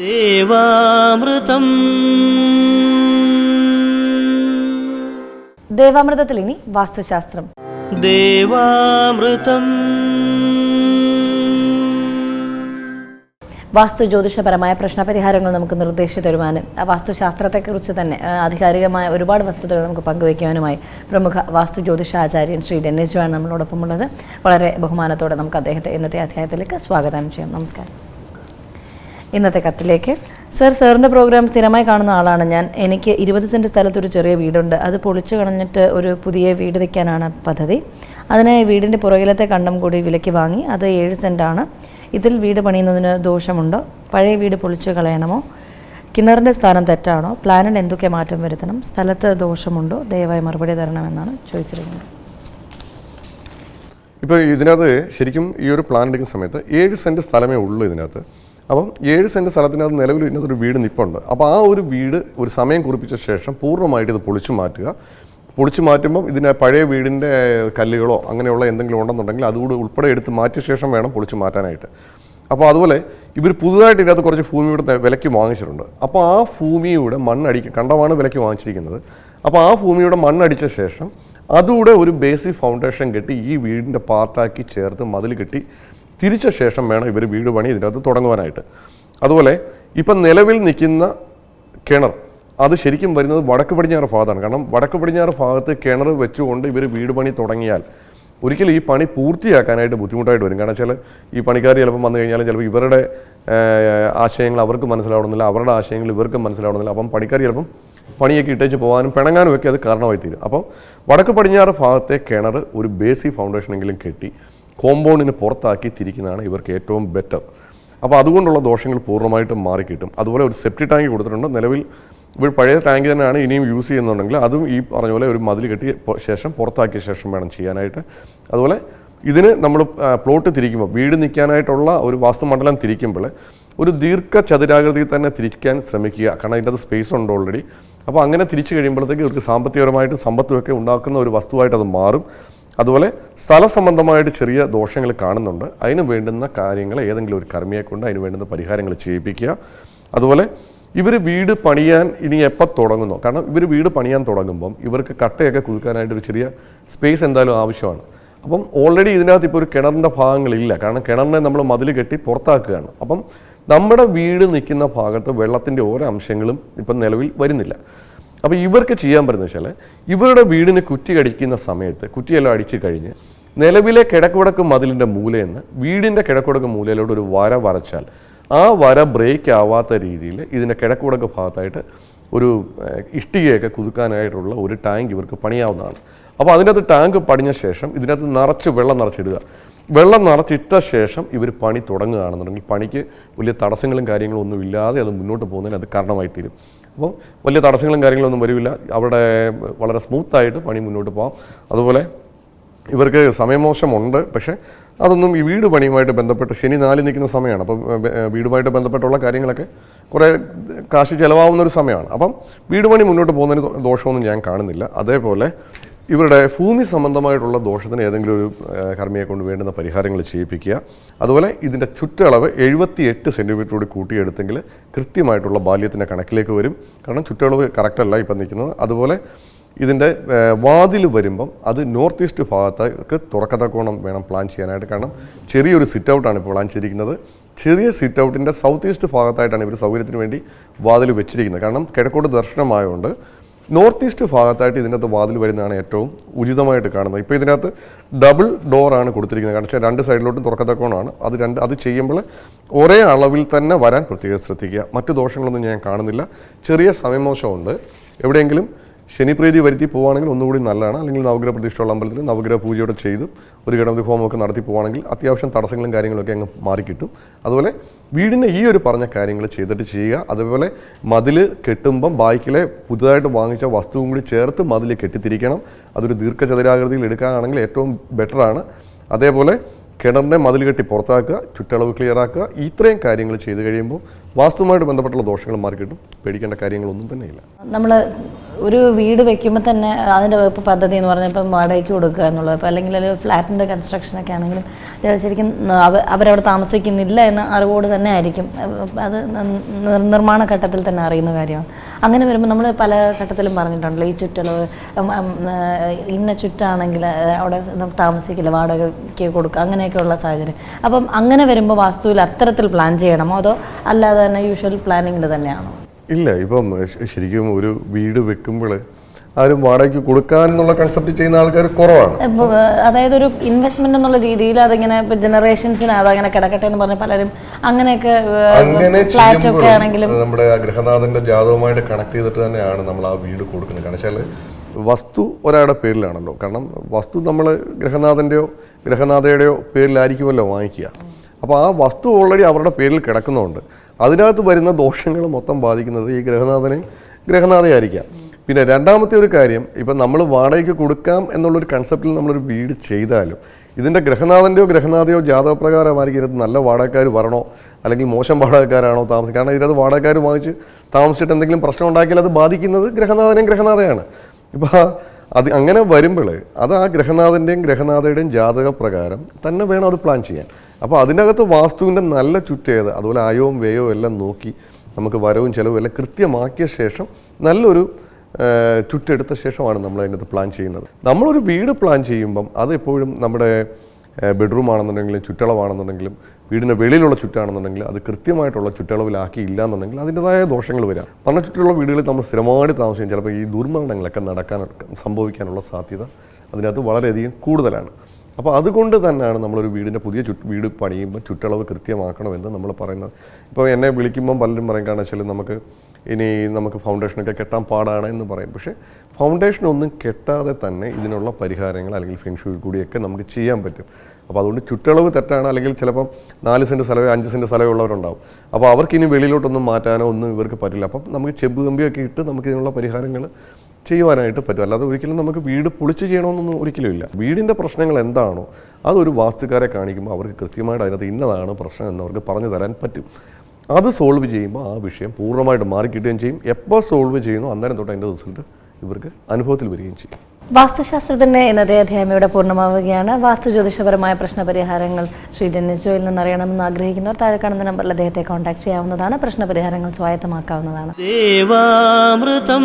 ദേവാമൃതം. ദേവാമൃതത്തിൽ ഇനി വാസ്തുശാസ്ത്രം. ദേവാമൃതം. വാസ്തു ജ്യോതിഷപരമായ പ്രശ്നപരിഹാരങ്ങൾ നമുക്ക് നിർദ്ദേശിച്ചു തരുവാനും ആ വാസ്തുശാസ്ത്രത്തെക്കുറിച്ച് തന്നെ ആധികാരികമായ ഒരുപാട് വസ്തുതകൾ നമുക്ക് പങ്കുവയ്ക്കുവാനുമായി പ്രമുഖ വാസ്തു ജ്യോതിഷാചാര്യൻ ശ്രീ ഡെന്നിസ് ജോയാണ് നമ്മളോടൊപ്പം ഉള്ളത് വളരെ ബഹുമാനത്തോടെ നമുക്ക് അദ്ദേഹത്തെ ഇന്നത്തെ അധ്യായത്തിലേക്ക് സ്വാഗതം ചെയ്യാം. നമസ്കാരം. ഇന്നത്തെ കത്തിലേക്ക്. സർ സാറിന്റെ പ്രോഗ്രാം സ്ഥിരമായി കാണുന്ന ആളാണ് ഞാൻ. എനിക്ക് ഇരുപത് സെന്റ് സ്ഥലത്ത് ഒരു ചെറിയ വീടുണ്ട്. അത് പൊളിച്ചു കളഞ്ഞിട്ട് ഒരു പുതിയ വീട് വയ്ക്കാനാണ് പദ്ധതി. അതിനായി വീടിന്റെ പുറകിലത്തെ കണ്ടം കൂടി വിലയ്ക്ക് വാങ്ങി അത് ഏഴ് സെന്റാണ് ഇതിൽ വീട് പണിയുന്നതിന് ദോഷമുണ്ടോ? പഴയ വീട് പൊളിച്ചു കളയണമോ? കിണറിന്റെ സ്ഥാനം തെറ്റാണോ? പ്ലാനിൽ എന്തൊക്കെ മാറ്റം വരുത്തണം? സ്ഥലത്ത് ദോഷമുണ്ടോ? ദയവായി മറുപടി തരണമെന്നാണ് ചോദിച്ചിരിക്കുന്നത്. ഇപ്പോൾ ഇതിനകത്ത് ശരിക്കും ഈ ഒരു പ്ലാൻ എടുക്കുന്ന സമയത്ത് ഏഴ് സെന്റ് സ്ഥലമേ ഉള്ളൂ ഇതിനകത്ത്. അപ്പം ഏഴ് സെന്റ് സ്ഥലത്തിനകത്ത് നിലവിൽ ഇതിനകത്ത് ഒരു വീട് നിപ്പുണ്ട്. അപ്പോൾ ആ ഒരു വീട് ഒരു സമയം കുറിപ്പിച്ച ശേഷം പൂർണമായിട്ട് ഇത് പൊളിച്ചു മാറ്റുക. പൊളിച്ചു മാറ്റുമ്പം ഇതിന് പഴയ വീടിന്റെ കല്ലുകളോ അങ്ങനെയുള്ള എന്തെങ്കിലും ഉണ്ടെന്നുണ്ടെങ്കിൽ അതുകൂടി ഉൾപ്പെടെ എടുത്ത് മാറ്റിയ ശേഷം വേണം പൊളിച്ചു മാറ്റാനായിട്ട്. അപ്പോൾ അതുപോലെ ഇവർ പുതുതായിട്ട് ഇതിനകത്ത് കുറച്ച് ഭൂമി തെ- വിലയ്ക്ക് വാങ്ങിച്ചിട്ടുണ്ട്. അപ്പോൾ ആ ഭൂമിയുടെ മണ്ണടിക്ക കണ്ടമാണ് വിലയ്ക്ക് വാങ്ങിച്ചിരിക്കുന്നത്. അപ്പോൾ ആ ഭൂമിയുടെ മണ്ണടിച്ച ശേഷം അതുകൂടെ ഒരു ബേസിക് ഫൗണ്ടേഷൻ കെട്ടി ഈ വീടിന്റെ പാർട്ടാക്കി ചേർത്ത് മതിൽ കെട്ടി തിരിച്ച ശേഷം വേണം ഇവർ വീട് പണി ഇതിനകത്ത് തുടങ്ങുവാനായിട്ട്. അതുപോലെ ഇപ്പം നിലവിൽ നിൽക്കുന്ന കിണർ അത് ശരിക്കും വരുന്നത് വടക്ക് പടിഞ്ഞാറ് ഭാഗത്താണ്. കാരണം വടക്ക് പടിഞ്ഞാറ് ഭാഗത്ത് കിണർ വെച്ചുകൊണ്ട് ഇവർ വീട് പണി തുടങ്ങിയാൽ ഒരിക്കലും ഈ പണി പൂർത്തിയാക്കാനായിട്ട് ബുദ്ധിമുട്ടായിട്ട് വരും. കാരണം വെച്ചാൽ ഈ പണിക്കാർ ചിലപ്പോൾ വന്നു കഴിഞ്ഞാൽ ചിലപ്പോൾ ഇവരുടെ ആശയങ്ങൾ അവർക്ക് മനസ്സിലാവണമെന്നില്ല അവരുടെ ആശയങ്ങൾ ഇവർക്ക് മനസ്സിലാവണമെന്നില്ല. അപ്പം പണിക്കാർ ചിലപ്പം പണിയൊക്കെ ഇട്ടേച്ച് പോകാനും പിണങ്ങാനും ഒക്കെ അത് കാരണമായി തീരും അപ്പം വടക്ക് പടിഞ്ഞാറ് ഭാഗത്തെ കിണർ ഒരു ബേസിക് ഫൗണ്ടേഷനെങ്കിലും കെട്ടി കോമ്പൗണ്ടിന് പുറത്താക്കി തിരിക്കുന്നതാണ് ഇവർക്ക് ഏറ്റവും ബെറ്റർ അപ്പോൾ അതുകൊണ്ടുള്ള ദോഷങ്ങൾ പൂർണമായിട്ടും മാറിക്കിട്ടും. അതുപോലെ ഒരു സെപ്റ്റി ടാങ്ക് കൊടുത്തിട്ടുണ്ട്. നിലവിൽ ഇപ്പോൾ പഴയ ടാങ്ക് തന്നെയാണ് ഇനിയും യൂസ് ചെയ്യുന്നുണ്ടെങ്കിൽ അതും ഈ പറഞ്ഞ പോലെ ഒരു മതിൽ കെട്ടി ശേഷം പുറത്താക്കിയ ശേഷം വേണം ചെയ്യാനായിട്ട്. അതുപോലെ ഇതിന് നമ്മൾ പ്ലോട്ട് തിരിക്കുമ്പോൾ വീട് നിൽക്കാനായിട്ടുള്ള ഒരു വാസ്തുമണ്ഡലം തിരിക്കുമ്പോൾ ഒരു ദീർഘ ചതുരാകൃതിയിൽ തന്നെ തിരിക്കാൻ ശ്രമിക്കുക. കാരണം അതിന്റെ അത് സ്പേസ് ഉണ്ട് ഓൾറെഡി അപ്പോൾ അങ്ങനെ തിരിച്ചു കഴിയുമ്പോഴത്തേക്ക് ഇവർക്ക് സാമ്പത്തികപരമായിട്ട് സമ്പത്തുമൊക്കെ ഉണ്ടാക്കുന്ന ഒരു വസ്തുവായിട്ട് അത് മാറും. അതുപോലെ സ്ഥല സംബന്ധമായിട്ട് ചെറിയ ദോഷങ്ങൾ കാണുന്നുണ്ട്. അതിന് വേണ്ടുന്ന കാര്യങ്ങൾ ഏതെങ്കിലും ഒരു കർമ്മിയെ കൊണ്ട് അതിന് വേണ്ടുന്ന പരിഹാരങ്ങൾ ചെയ്യിപ്പിക്കുക. അതുപോലെ ഇവർ വീട് പണിയാൻ ഇനി എപ്പോൾ തുടങ്ങുന്നു? കാരണം ഇവർ വീട് പണിയാൻ തുടങ്ങുമ്പം ഇവർക്ക് കട്ടയൊക്കെ കുതുക്കാനായിട്ട് ഒരു ചെറിയ സ്പേസ് എന്തായാലും ആവശ്യമാണ്. അപ്പം ഓൾറെഡി ഇതിനകത്ത് ഇപ്പോൾ ഒരു കിണറിന്റെ ഭാഗങ്ങളില്ല. കാരണം കിണറിനെ നമ്മൾ മതിൽ കെട്ടി പുറത്താക്കുകയാണ്. അപ്പം നമ്മുടെ വീട് നിൽക്കുന്ന ഭാഗത്ത് വെള്ളത്തിന്റെ ഓരോ അംശങ്ങളും ഇപ്പം നിലവിൽ വരുന്നില്ല. അപ്പോൾ ഇവർക്ക് ചെയ്യാൻ പറ്റുന്ന വെച്ചാൽ ഇവരുടെ വീടിന് കുറ്റി കടിക്കുന്ന സമയത്ത് കുറ്റിയെല്ലാം അടിച്ചു കഴിഞ്ഞ് നിലവിലെ കിഴക്കുവടക്ക് മതിലിന്റെ മൂലയിൽ നിന്ന് വീടിന്റെ കിഴക്കുവടക്ക് മൂലയിലോട്ട് ഒരു വര വരച്ചാൽ ആ വര ബ്രേക്ക് ആവാത്ത രീതിയിൽ ഇതിന്റെ കിഴക്കുവടക്ക് ഭാഗത്തായിട്ട് ഒരു ഇഷ്ടികയൊക്കെ കുതുക്കാനായിട്ടുള്ള ഒരു ടാങ്ക് ഇവർക്ക് പണിയാവുന്നതാണ്. അപ്പോൾ അതിനകത്ത് ടാങ്ക് പണിഞ്ഞ ശേഷം ഇതിനകത്ത് നിറച്ച് വെള്ളം നിറച്ചിടുക. വെള്ളം നിറച്ചിട്ട ശേഷം ഇവർ പണി തുടങ്ങുകയാണെന്നുണ്ടെങ്കിൽ പണിക്ക് വലിയ തടസ്സങ്ങളും കാര്യങ്ങളും ഒന്നും ഇല്ലാതെ അത് മുന്നോട്ട് പോകുന്നതിന് അത് കാരണമായി തീരും അപ്പോൾ വലിയ തടസ്സങ്ങളും കാര്യങ്ങളൊന്നും വരില്ല. അവിടെ വളരെ സ്മൂത്തായിട്ട് പണി മുന്നോട്ട് പോകാം അതുപോലെ ഇവർക്ക് സമയമോശമുണ്ട്. പക്ഷേ അതൊന്നും ഈ വീട് പണിയുമായിട്ട് ബന്ധപ്പെട്ട് ശനി നാല് നിൽക്കുന്ന സമയമാണ്. അപ്പം വീടുമായിട്ട് ബന്ധപ്പെട്ടുള്ള കാര്യങ്ങളൊക്കെ കുറേ കാശ് ചിലവാകുന്ന ഒരു സമയമാണ്. അപ്പം വീട് പണി മുന്നോട്ട് പോകുന്നതിന് ദോഷമൊന്നും ഞാൻ കാണുന്നില്ല. അതേപോലെ ഇവരുടെ ഭൂമി സംബന്ധമായിട്ടുള്ള ദോഷത്തിന് ഏതെങ്കിലും ഒരു കർമ്മിയെ കൊണ്ട് വേണ്ടുന്ന പരിഹാരങ്ങൾ ചെയ്യിപ്പിക്കുക. അതുപോലെ ഇതിന്റെ ചുറ്റളവ് എഴുപത്തി എട്ട് സെന്റിമീറ്റർ കൂടി കൂട്ടിയെടുത്തെങ്കിൽ കൃത്യമായിട്ടുള്ള ബാല്യത്തിന്റെ കണക്കിലേക്ക് വരും. കാരണം ചുറ്റളവ് കറക്റ്റല്ല ഇപ്പം നിൽക്കുന്നത്. അതുപോലെ ഇതിന്റെ വാതിൽ വരുമ്പം അത് നോർത്ത് ഈസ്റ്റ് ഭാഗത്തേക്ക് തുറക്കത്തക്കോണം വേണം പ്ലാൻ ചെയ്യാനായിട്ട്. കാരണം ചെറിയൊരു സിറ്റ് ഔട്ടാണ് ഇപ്പോൾ പ്ലാൻ ചെയ്തിരിക്കുന്നത്. ചെറിയ സിറ്റ് ഔട്ടിന്റെ സൗത്ത് ഈസ്റ്റ് ഭാഗത്തായിട്ടാണ് ഇവർ സൗകര്യത്തിന് വേണ്ടി വാതിൽ വെച്ചിരിക്കുന്നത്. കാരണം കിഴക്കോട്ട് ദർശനമായതുകൊണ്ട് നോർത്ത് ഈസ്റ്റ് ഭാഗത്തായിട്ട് ഇതിനകത്ത് വാതിൽ വരുന്നതാണ് ഏറ്റവും ഉചിതമായിട്ട് കാണുന്നത്. ഇപ്പോൾ ഇതിനകത്ത് ഡബിൾ ഡോറാണ് കൊടുത്തിരിക്കുന്നത്. കാരണം വെച്ചാൽ രണ്ട് സൈഡിലോട്ടും തുറക്കത്തക്കോണാണ് അത് രണ്ട് അത് ചെയ്യുമ്പോൾ ഒരേ അളവിൽ തന്നെ വരാൻ പ്രത്യേകം ശ്രദ്ധിക്കുക. മറ്റു ദോഷങ്ങളൊന്നും ഞാൻ കാണുന്നില്ല. ചെറിയ സമയമോശമുണ്ട് എവിടെയെങ്കിലും ശനിപ്രീതി വരുത്തി പോവുകയാണെങ്കിൽ ഒന്നുകൂടി നല്ലതാണ്. അല്ലെങ്കിൽ നവഗ്രഹ പ്രതിഷ്ഠയുള്ള അമ്പലത്തിൽ നവഗ്രഹ പൂജയോടെ ചെയ്ത് ഒരു ഗണപതി ഹോമമൊക്കെ നടത്തി പോവുകയാണെങ്കിൽ അത്യാവശ്യം തടസ്സങ്ങളും കാര്യങ്ങളൊക്കെ അങ്ങ് മാറിക്കിട്ടും. അതുപോലെ വീടിന്റെ ഈ ഒരു പറഞ്ഞ കാര്യങ്ങൾ ചെയ്തിട്ട് ചെയ്യുക. അതുപോലെ മതിൽ കെട്ടുമ്പം ബാക്കിലെ പുതുതായിട്ട് വാങ്ങിച്ച വസ്തുവും കൂടി ചേർത്ത് മതിൽ കെട്ടിത്തിരിക്കണം. അതൊരു ദീർഘചതുരാകൃതിയിൽ എടുക്കുകയാണെങ്കിൽ ഏറ്റവും ബെറ്ററാണ് അതേപോലെ കിണറിനെ മതിൽ കെട്ടി പുറത്താക്കുക ചുറ്റളവ് ക്ലിയർ ആക്കുക. ഇത്രയും കാര്യങ്ങൾ ചെയ്തു കഴിയുമ്പോൾ വാസ്തുവുമായിട്ട് ബന്ധപ്പെട്ടുള്ള ദോഷങ്ങൾ മാറിക്കിട്ടും. പേടിക്കേണ്ട കാര്യങ്ങളൊന്നും തന്നെയില്ല നമ്മൾ ഒരു വീട് വെക്കുമ്പോൾ തന്നെ അതിന്റെ വകുപ്പ് പദ്ധതി എന്ന് പറഞ്ഞാൽ ഇപ്പം വാടകയ്ക്ക് കൊടുക്കുക എന്നുള്ളത്. ഇപ്പോൾ അല്ലെങ്കിൽ ഒരു ഫ്ലാറ്റിന്റെ കൺസ്ട്രക്ഷനൊക്കെ ആണെങ്കിലും ശരിക്കും അവ- അവരവിടെ താമസിക്കുന്നില്ല എന്ന അറിവോട് തന്നെ ആയിരിക്കും. അത് നിർമ്മാണ ഘട്ടത്തിൽ തന്നെ അറിയുന്ന കാര്യമാണ്. അങ്ങനെ വരുമ്പോൾ നമ്മൾ പല ഘട്ടത്തിലും പറഞ്ഞിട്ടുണ്ടല്ലോ ഈ ചുറ്റളവ് ഇന്ന ചുറ്റാണെങ്കിൽ അവിടെ താമസിക്കില്ല വാടകയ്ക്ക് കൊടുക്കുക അങ്ങനെയൊക്കെയുള്ള സാഹചര്യം. അപ്പം അങ്ങനെ വരുമ്പോൾ വാസ്തുവിൽ അത്തരത്തിൽ പ്ലാൻ ചെയ്യണമോ? അതോ അല്ലാതെ തന്നെ യൂഷ്വൽ പ്ലാനിങ്ങിൽ തന്നെയാണോ? ഇല്ല ഇപ്പം ശരിക്കും ഒരു വീട് വെക്കുമ്പോൾ ആരും വാടകയ്ക്ക് കൊടുക്കാൻ എന്നുള്ള കൺസെപ്റ്റ് ചെയ്യുന്ന ആൾക്കാർ കുറവാണ്. അതായത് ഒരു ഇൻവെസ്റ്റ്മെന്റ് എന്നുള്ള രീതിയിൽ അതിങ്ങനെ ജനറേഷൻസിന് അതങ്ങനെ കിടക്കട്ടെ എന്ന് പറഞ്ഞ പലരും അങ്ങനെയൊക്കെ അങ്ങനെ ഫ്ലാറ്റ് ഒക്കെ ആണെങ്കിലും നമ്മുടെ ഗൃഹനാഥന്റെ ജാതകവുമായിട്ട് കണക്ട് ചെയ്തിട്ട് തന്നെയാണ് നമ്മൾ ആ വീട് കൊടുക്കുന്നത്. കാരണം വെച്ചാൽ വസ്തു ഒരാളുടെ പേരിലാണല്ലോ. കാരണം വസ്തു നമ്മൾ ഗൃഹനാഥന്റെയോ ഗൃഹനാഥയുടെയോ പേരിലായിരിക്കുമല്ലോ വാങ്ങിക്കുക. അപ്പോൾ ആ വസ്തു ഓൾറെഡി അവരുടെ പേരിൽ കിടക്കുന്നതുകൊണ്ട് അതിനകത്ത് വരുന്ന ദോഷങ്ങൾ മൊത്തം ബാധിക്കുന്നത് ഈ ഗ്രഹനാഥനെയും ഗ്രഹനാഥയായിരിക്കാം. പിന്നെ രണ്ടാമത്തെ ഒരു കാര്യം ഇപ്പം നമ്മൾ വാടകയ്ക്ക് കൊടുക്കാം എന്നുള്ളൊരു കൺസെപ്റ്റിൽ നമ്മളൊരു വീട് ചെയ്താലും ഇതിന്റെ ഗ്രഹനാഥന്റെയോ ഗ്രഹനാഥയോ ജാതകപ്രകാരമായിരിക്കും ഇതിനകത്ത് നല്ല വാടകക്കാർ വരണോ? അല്ലെങ്കിൽ മോശം വാടകക്കാരാണോ താമസിക്കുക കാരണം ഇതിനകത്ത് വാടകക്കാർ വാങ്ങിച്ച് താമസിച്ചിട്ട് എന്തെങ്കിലും പ്രശ്നം ഉണ്ടാക്കിയാൽ അത് ബാധിക്കുന്നത് ഗ്രഹനാഥനെയും ഗ്രഹനാഥയാണ്. ഇപ്പോൾ അത് അങ്ങനെ വരുമ്പോൾ അത് ആ ഗ്രഹനാഥന്റെയും ഗ്രഹനാഥയുടെയും ജാതക ജാതകപ്രകാരം തന്നെ വേണം അത് പ്ലാൻ ചെയ്യാൻ. അപ്പോൾ അതിനകത്ത് വാസ്തുവിന്റെ നല്ല ചുറ്റേത് അതുപോലെ ആയവും വ്യയവും എല്ലാം നോക്കി നമുക്ക് വരവും ചിലവും എല്ലാം കൃത്യമാക്കിയ ശേഷം നല്ലൊരു ചുറ്റെടുത്ത ശേഷമാണ് നമ്മൾ അതിനകത്ത് പ്ലാൻ ചെയ്യുന്നത്. നമ്മളൊരു വീട് പ്ലാൻ ചെയ്യുമ്പം അത് എപ്പോഴും നമ്മുടെ ബെഡ്റൂം ആണെന്നുണ്ടെങ്കിലും ചുറ്റളവാണെന്നുണ്ടെങ്കിലും വീടിന്റെ വെളിയിലുള്ള ചുറ്റാണെന്നുണ്ടെങ്കിൽ അത് കൃത്യമായിട്ടുള്ള ചുറ്റളവിലാക്കി ഇല്ല എന്നുണ്ടെങ്കിൽ അതിന്റെതായ ദോഷങ്ങൾ വരാം. പറഞ്ഞ ചുറ്റുള്ള വീടുകളിൽ നമ്മൾ സ്ഥിരമായിട്ട് താമസിക്കും. ചിലപ്പോൾ ഈ ദുർമരണങ്ങളൊക്കെ നടക്കാൻ സംഭവിക്കാനുള്ള സാധ്യത അതിനകത്ത് വളരെയധികം കൂടുതലാണ്. അപ്പോൾ അതുകൊണ്ട് തന്നെയാണ് നമ്മളൊരു വീടിന്റെ പുതിയ ചുറ്റ് വീട് പണിയുമ്പോൾ ചുറ്റളവ് കൃത്യമാക്കണമെന്ന് നമ്മൾ പറയുന്നത്. ഇപ്പോൾ എന്നെ വിളിക്കുമ്പം പലരും പറയും കാരണം വെച്ചാൽ നമുക്ക് ഇനി നമുക്ക് ഫൗണ്ടേഷനൊക്കെ കെട്ടാൻ പാടാണ് എന്ന് പറയും. പക്ഷേ ഫൗണ്ടേഷൻ ഒന്നും കെട്ടാതെ തന്നെ ഇതിനുള്ള പരിഹാരങ്ങൾ അല്ലെങ്കിൽ ഫെൻഷുവിൽ കൂടിയൊക്കെ നമുക്ക് ചെയ്യാൻ പറ്റും. അപ്പോൾ അതുകൊണ്ട് ചുറ്റളവ് തെറ്റാണ്. അല്ലെങ്കിൽ ചിലപ്പം നാല് സെന്റ് സ്ഥലമോ അഞ്ച് സെന്റ് സ്ഥലമോ ഉള്ളവരുണ്ടാവും. അപ്പോൾ അവർക്ക് ഇനി വെളിയിലോട്ടൊന്നും മാറ്റാനോ ഒന്നും ഇവർക്ക് പറ്റില്ല. അപ്പം നമുക്ക് ചെമ്പ് കമ്പിയൊക്കെ ഇട്ട് നമുക്ക് ഇതിനുള്ള പരിഹാരങ്ങൾ ചെയ്യുവാനായിട്ട് പറ്റും. അല്ലാതെ ഒരിക്കലും നമുക്ക് വീട് പൊളിച്ച് ചെയ്യണമെന്നൊന്നും ഒരിക്കലും ഇല്ല. വീടിന്റെ പ്രശ്നങ്ങൾ എന്താണോ അതൊരു വാസ്തുക്കാരെ കാണിക്കുമ്പോൾ അവർക്ക് കൃത്യമായിട്ട് അതിനകത്ത് ഇന്നതാണ് പ്രശ്നം എന്ന് അവർക്ക് പറഞ്ഞു തരാൻ പറ്റും. അത് സോൾവ് ചെയ്യുമ്പോൾ ആ വിഷയം പൂർണമായിട്ട് മാറിക്കിട്ടുകയും ചെയ്യും. എപ്പോൾ സോൾവ് ചെയ്യുന്നു അന്നേരം തൊട്ട് അതിന്റെ റിസൾട്ട് ഇവർക്ക് അനുഭവത്തിൽ വരികയും ചെയ്യും. വാസ്തുശാസ്ത്രത്തിന്റെ ഇന്നത്തെ അധ്യായം ഇവിടെ പൂർണമാവുകയാണ്. വാസ്തു ജ്യോതിഷപരമായ പ്രശ്നപരിഹാരങ്ങൾ ശ്രീ ജോയിൽ നിന്ന് അറിയണമെന്ന് ആഗ്രഹിക്കുന്നവർ താഴെ കാണുന്ന നമ്പറിൽ അദ്ദേഹത്തെ കോൺടാക്ട് ചെയ്യാവുന്നതാണ്. പ്രശ്നപരിഹാരങ്ങൾ സ്വായത്തമാക്കാവുന്നതാണ്. ദേവാമൃതം.